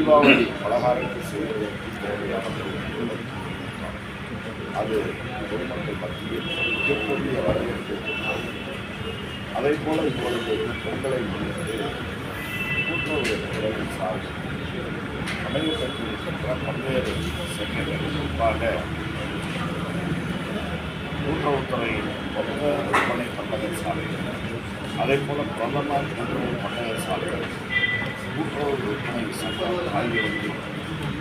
தீபாவளி பலகாரத்தை செய்வதற்கு தேவையான அது பொதுமக்கள் மத்தியில் மிகப்பெரிய வரவேற்பை அதே போல இப்பொழுது பொங்கலை முன்னிட்டு கூட்டுறவு துறையின் சார்பில் அமைக்கப்பட்டிருக்கின்ற பல்வேறு சென்னைகள் குறிப்பாக கூட்டுறவுத்துறையின் மொத்த விற்பனை பண்டக சாலைகள் அதே போல பிரதமர் கூட்டுறவு பண்டக சாலைகள் கூட்டுறவு விற்பனை சங்கம் ஆகியவற்றில்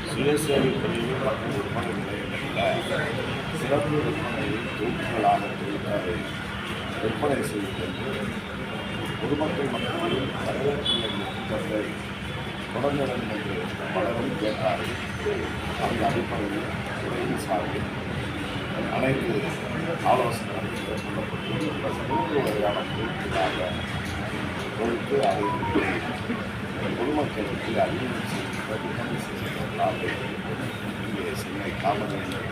சுயசேவை பிரிவு மற்றும் விற்பனை நிலையங்களில் சிறப்பு விற்பனையை தொகுப்புகளாக விற்பனை செய்வதற்கு பொதுமக்கள் மத்தியில் வரவேற்புள்ள திட்டத்தை தொடங்க வேண்டும் என்று பலரும் கேட்டார்கள் அந்த அடிப்படையில் துறையின் சார்பில் அனைத்து ஆலோசனைகளும் மேற்கொள்ளப்பட்டு மூன்று வகையான பொருட்களாக கொடுத்து அதை பொதுமக்களுக்கு அறிமுகம் செய்து சென்னை காமராஜர்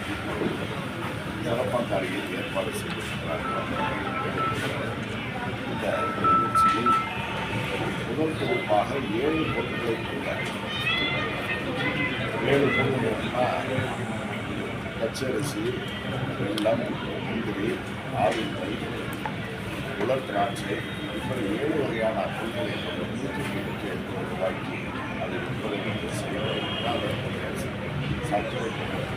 அருகில் ஏற்பாடு செய்திருக்கிறார்கள் இந்த நிகழ்ச்சியில் முதல் தொகுப்பாக ஏழு பொருட்களை கொண்ட ஏழு பொருட்கள்னா பச்சரிசி வெள்ளம் முந்திரி ஆவின் உலர் திராட்சை இப்படி ஏழு வகையான பொருட்களை கொண்டு like to report.